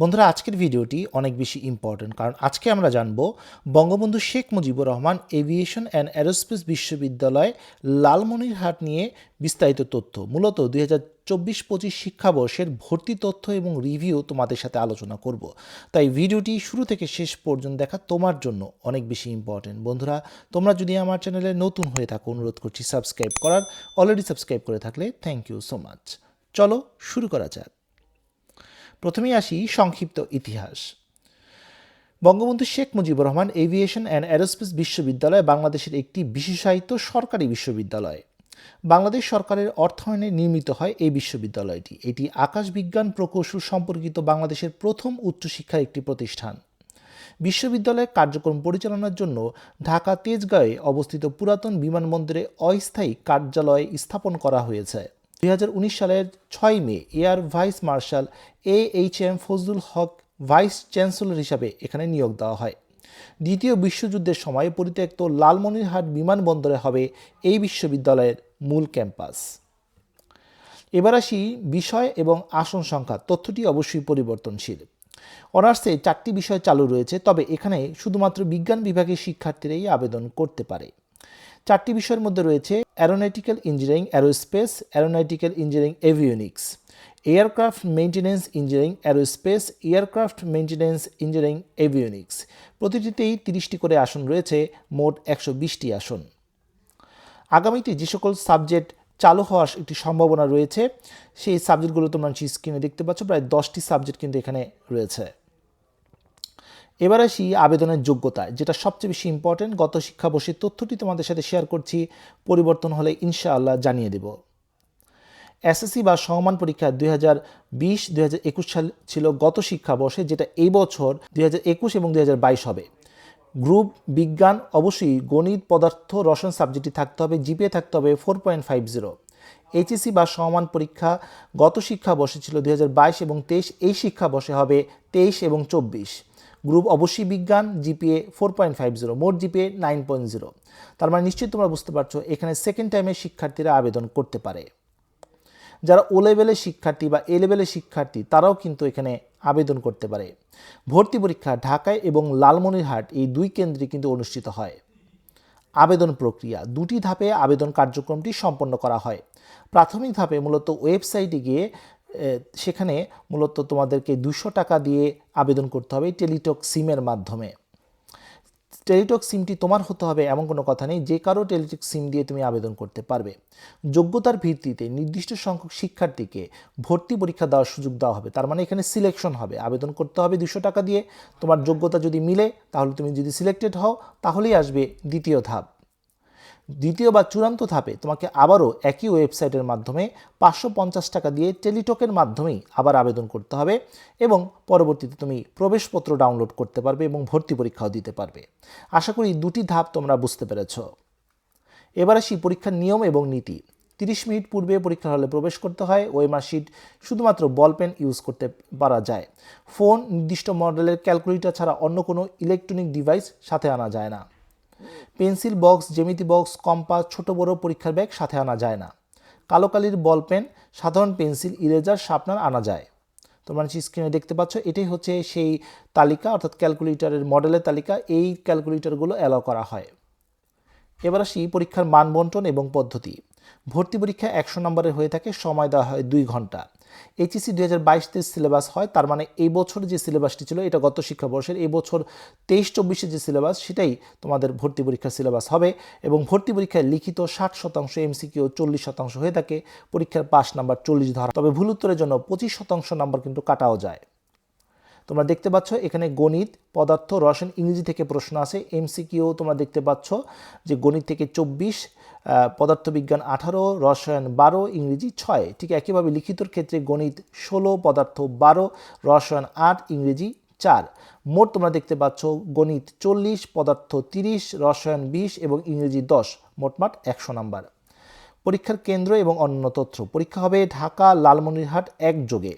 বন্ধুরা, আজকের ভিডিওটি অনেক বেশি ইম্পর্ট্যান্ট কারণ আজকে আমরা জানব Bangabandhu Sheikh Mujibur Rahman aviation and aerospace বিশ্ববিদ্যালয় লালমনিরহাট নিয়ে বিস্তারিত তথ্য। মূলত দুই চব্বিশ পঁচিশ শিক্ষাবর্ষের ভর্তি তথ্য এবং রিভিউ তোমাদের সাথে আলোচনা করব। তাই ভিডিওটি শুরু থেকে শেষ পর্যন্ত দেখা তোমার জন্য অনেক বেশি ইম্পর্টেন্ট বন্ধুরা, তোমরা যদি আমার চ্যানেলে নতুন হয়ে থাকো, অনুরোধ করছি সাবস্ক্রাইব করার। অলরেডি সাবস্ক্রাইব করে থাকলে থ্যাংক ইউ সো মাচ চলো শুরু করা যাক। প্রথমেই আসি সংক্ষিপ্ত ইতিহাস। Bangabandhu Sheikh Mujibur Rahman aviation and aerospace বিশ্ববিদ্যালয় বাংলাদেশের একটি বিশেষায়িত সরকারি বিশ্ববিদ্যালয়। বাংলাদেশ সরকারের অর্থায়নে নির্মিত হয় এই বিশ্ববিদ্যালয়টি। এটি আকাশ বিজ্ঞান প্রকৌশল সম্পর্কিত বাংলাদেশের প্রথম উচ্চশিক্ষার একটি প্রতিষ্ঠান। বিশ্ববিদ্যালয়ের কার্যক্রম পরিচালনার জন্য ঢাকা তেজগাঁয়ে অবস্থিত পুরাতন বিমানবন্দরে অস্থায়ী কার্যালয় স্থাপন করা হয়েছে। দুই হাজার উনিশ সালের ছয় May air vice marshal A H M Fazlul Haque vice chancellor হিসাবে এখানে নিয়োগ দেওয়া হয়। দ্বিতীয় বিশ্বযুদ্ধের সময় পরিত্যক্ত লালমনিরহাট বিমানবন্দরে হবে এই বিশ্ববিদ্যালয়ের মূল ক্যাম্পাস। এবার আসি বিষয় এবং আসন সংখ্যা, তথ্যটি অবশ্যই পরিবর্তনশীল। অনার্সে চারটি বিষয় চালু রয়েছে, তবে এখানে শুধুমাত্র বিজ্ঞান বিভাগের শিক্ষার্থীরাই আবেদন করতে পারে। চারটি বিষয়ের মধ্যে রয়েছে aeronautical engineering aerospace aeronautical engineering avionics aircraft maintenance engineering aerospace aircraft maintenance engineering avionics প্রতিটিতেই তিরিশটি করে আসন রয়েছে, মোট একশো বিশটি আসন। আগামীতে যে সকল সাবজেক্ট চালু হওয়ার একটি সম্ভাবনা রয়েছে, সেই সাবজেক্টগুলো তোমরা স্ক্রিনে দেখতে পাচ্ছ, প্রায় দশটি সাবজেক্ট কিন্তু এখানে রয়েছে। এবার আসি আবেদনের যোগ্যতা যেটা সবচেয়ে বেশি ইম্পর্টেন্ট গত শিক্ষাবর্ষের তথ্যটি তোমাদের সাথে শেয়ার করছি, পরিবর্তন হলে ইনশাআল্লাহ জানিয়ে দেব। এসএসসি বা সমমান পরীক্ষা দুই হাজার বিশ একুশ সাল ছিল গত শিক্ষাবর্ষে, যেটা এই বছর দুই হাজার একুশ এবং দুই হাজার বাইশ হবে। গ্রুপ বিজ্ঞান, অবশ্যই গণিত, পদার্থ, রসায়ন সাবজেক্টটি থাকতে হবে জিপিএ থাকতে হবে four point five zero HSC বা সমান পরীক্ষা গত শিক্ষাবর্ষে ছিল দুই হাজার বাইশ এবং তেইশ, এই শিক্ষাবর্ষে হবে তেইশ এবং চব্বিশ। গ্রুপ অবশ্যই বিজ্ঞান, GPA four point five zero মোট জিপিএ নাইন পয়েন্ট জিরো তার মানে নিশ্চয়ই তোমরা বুঝতে পারছ, এখানে সেকেন্ড টাইমে শিক্ষার্থীরা আবেদন করতে পারে। যারা ও লেভেলের শিক্ষার্থী বা এ লেভেলের শিক্ষার্থী, তারাও কিন্তু এখানে আবেদন করতে পারে। ভর্তি পরীক্ষা ঢাকায় এবং লালমনিরহাট এই দুই কেন্দ্রে কিন্তু অনুষ্ঠিত হয়। আবেদন প্রক্রিয়া, দুটি ধাপে আবেদন কার্যক্রমটি সম্পন্ন করা হয়। প্রাথমিক ধাপে মূলত ওয়েবসাইটে গিয়ে সেখানে মূলত তোমাদেরকে দুশো টাকা দিয়ে আবেদন করতে হবে টেলিটক সিমের মাধ্যমে। টেলিটক সিমটি তোমার হতে হবে এমন কোনো কথা নেই, যে কারও টেলিটক সিম দিয়ে তুমি আবেদন করতে পারবে। যোগ্যতার ভিত্তিতে নির্দিষ্ট সংখ্যক শিক্ষার্থীকে ভর্তি পরীক্ষা দেওয়ার সুযোগ দেওয়া হবে। তার মানে এখানে সিলেকশন হবে। আবেদন করতে হবে দুশো টাকা দিয়ে। তোমার যোগ্যতা যদি মিলে, তাহলে তুমি যদি সিলেক্টেড হও, তাহলেই আসবে দ্বিতীয় ধাপ। দ্বিতীয় বা চূড়ান্ত ধাপে তোমাকে আবারও একই ওয়েবসাইটের মাধ্যমে পাঁচশো পঞ্চাশ টাকা দিয়ে টেলিটকের মাধ্যমেই আবার আবেদন করতে হবে এবং পরবর্তীতে তুমি প্রবেশপত্র ডাউনলোড করতে পারবে এবং ভর্তি পরীক্ষাও দিতে পারবে। আশা করি দুটি ধাপ তোমরা বুঝতে পেরেছ। এবার আসি পরীক্ষার নিয়ম এবং নীতি। তিরিশ মিনিট পূর্বে পরীক্ষা হলে প্রবেশ করতে হয়। ওয়েমার শিট শুধুমাত্র বল পেন ইউজ করতে পারা যায়। ফোন, নির্দিষ্ট মডেলের ক্যালকুলেটর ছাড়া অন্য কোনো ইলেকট্রনিক ডিভাইস সাথে আনা যায় না। পেন্সিল বক্স, জ্যামিতি বক্স, কম্পাস, ছোট বড় পরীক্ষার ব্যাগ সাথে আনা যায় না। কালো কালির বল পেন, সাধারণ পেন্সিল, ইরেজার, শার্পনার আনা যায়। তোমরা স্ক্রিনে দেখতে পাচ্ছ, এটাই হচ্ছে সেই তালিকা, অর্থাৎ ক্যালকুলেটরের মডেলের তালিকা, এই ক্যালকুলেটরগুলো অ্যালাউ করা হয়। এবার আসি পরীক্ষার মান বন্টন এবং পদ্ধতি। ভর্তি পরীক্ষা একশো নম্বরের হয়ে থাকে, সময় দেওয়া হয় দুই ঘণ্টা। এইচএসি দুই হাজার বাইশ বাইশতে সিলেবাস হয়, তার মানে এই বছর যে সিলেবাসটি ছিল, এটা গত শিক্ষাবর্ষের, এই বছর তেইশ চব্বিশে যে সিলেবাস সেটাই তোমাদের ভর্তি পরীক্ষার সিলেবাস হবে এবং ভর্তি পরীক্ষায় লিখিত ষাট শতাংশ এমসিকিউ চল্লিশ শতাংশ হয়ে থাকে, পরীক্ষার পাস নাম্বার চল্লিশ ধরা তবে ভুল উত্তরের জন্য পঁচিশ শতাংশ নাম্বার কিন্তু কাটাও যায়। তোমরা দেখতে পাচ্ছ, এখানে গণিত, পদার্থ, রসায়ন, ইংরেজি থেকে প্রশ্ন আছে এমসিকিউ তোমরা দেখতে পাচ্ছ যে গণিত থেকে চব্বিশ পদার্থবিজ্ঞান আঠারো, রসায়ন বারো, ইংরেজি ছয়। ঠিক একইভাবে লিখিতর ক্ষেত্রে গণিত ষোলো, পদার্থ বারো, রসায়ন আট, ইংরেজি চার। মোট তোমরা দেখতে পাচ্ছ গণিত চল্লিশ, পদার্থ তিরিশ, রসায়ন বিশ এবং ইংরেজি দশ। মোটমাট একশো নাম্বার। পরীক্ষার কেন্দ্র এবং অন্য তথ্য। পরীক্ষা হবে ঢাকা লালমনিরহাট এক যোগে।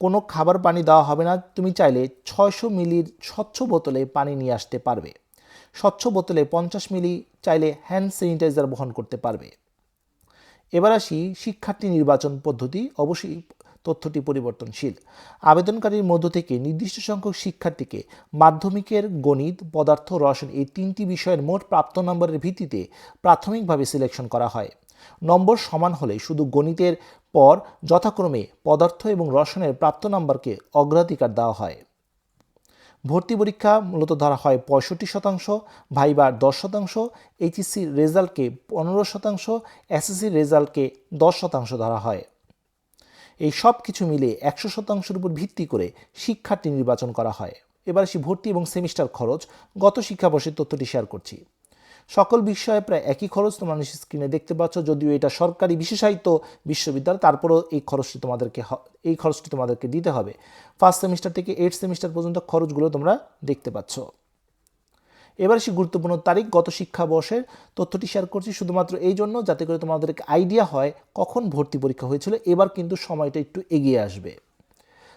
কোনো খাবার পানি দেওয়া হবে না, তুমি চাইলে ছয়শো মিলির স্বচ্ছ বোতলে পানি নিয়ে আসতে পারবে। স্বচ্ছ বোতলে পঞ্চাশ মিলি চাইলে হ্যান্ড স্যানিটাইজার বহন করতে পারবে। এবার আসি শিক্ষার্থী নির্বাচন পদ্ধতি, অবশ্যই তথ্যটি পরিবর্তনশীল। আবেদনকারীর মধ্য থেকে নির্দিষ্ট সংখ্যক শিক্ষার্থীকে মাধ্যমিকের গণিত, পদার্থ, রসায়ন এই তিনটি বিষয়ের মোট প্রাপ্ত নম্বরের ভিত্তিতে প্রাথমিকভাবে সিলেকশন করা হয়। নম্বর সমান হলে শুধু গণিতের পর যথাক্রমে পদার্থ এবং রসায়নের প্রাপ্ত নম্বরকে অগ্রাধিকার দেওয়া হয়। ভর্তি পরীক্ষা মূলত ধরা হয় পঁয়ষট্টি শতাংশ ভাইবার দশ শতাংশ, এইচএসসি রেজাল্টকে পনেরো শতাংশ, এসএসসি রেজাল্টকে দশ শতাংশ ধরা হয়। এই সব কিছু মিলে একশো শতাংশের উপর ভিত্তি করে শিক্ষার্থী নির্বাচন করা হয়। এবার আসি ভর্তি এবং সেমিস্টার খরচ। গত শিক্ষাবর্ষের তথ্যটি শেয়ার করছি। সকল বিষয়ে প্রায় একই খরচ তোমরা স্ক্রিনে দেখতে পাচ্ছ, যদিও এটা সরকারি বিশেষায়িত বিশ্ববিদ্যালয়, তারপরেও এই খরচটি তোমাদেরকে এই খরচটি তোমাদেরকে দিতে হবে। ফার্স্ট সেমিস্টার থেকে এইট সেমিস্টার পর্যন্ত খরচগুলো তোমরা দেখতে পাচ্ছ। এবার সে গুরুত্বপূর্ণ তারিখ, গত শিক্ষাবর্ষের তথ্যটি শেয়ার করছি শুধুমাত্র এই জন্য, যাতে করে তোমাদেরকে আইডিয়া হয় কখন ভর্তি পরীক্ষা হয়েছিল, এবার কিন্তু সময়টা একটু এগিয়ে আসবে।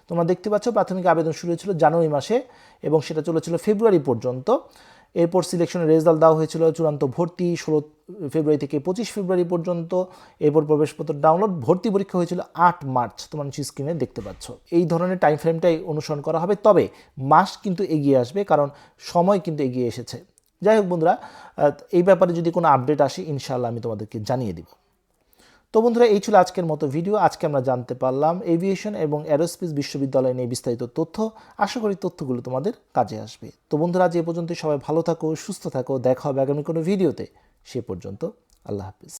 তোমরা দেখতে পাচ্ছ, প্রাথমিক আবেদন শুরু হয়েছিল জানুয়ারি মাসে এবং সেটা চলেছিল ফেব্রুয়ারি পর্যন্ত। এরপর সিলেকশনের রেজাল্ট দেওয়া হয়েছিল চূড়ান্ত ভর্তি, ষোলো ফেব্রুয়ারি থেকে পঁচিশ ফেব্রুয়ারি পর্যন্ত। এরপর প্রবেশপত্র ডাউনলোড ভর্তি পরীক্ষা হয়েছিল আট মার্চ তোমার নিচে স্ক্রিনে দেখতে পাচ্ছ। এই ধরনের টাইম ফ্রেমটাই অনুসরণ করা হবে। তবে মাস কিন্তু এগিয়ে আসবে, কারণ সময় কিন্তু এগিয়ে এসেছে। যাই হোক বন্ধুরা এই ব্যাপারে যদি কোনো আপডেট আসে, ইনশাআল্লাহ আমি তোমাদেরকে জানিয়ে দিব। তো বন্ধুরা, এই ছিল আজকের মতো ভিডিও। আজকে আমরা জানতে পারলাম এভিয়েশন এবং অ্যারোস্পেস বিশ্ববিদ্যালয় নিয়ে বিস্তারিত তথ্য। আশা করি তথ্যগুলো তোমাদের কাজে আসবে। তো বন্ধুরা, আজ এ পর্যন্ত সবাই ভালো থাকো, সুস্থ থাকো। দেখা হবে আগামী কোনো ভিডিওতে। সে পর্যন্ত আল্লাহ হাফিজ।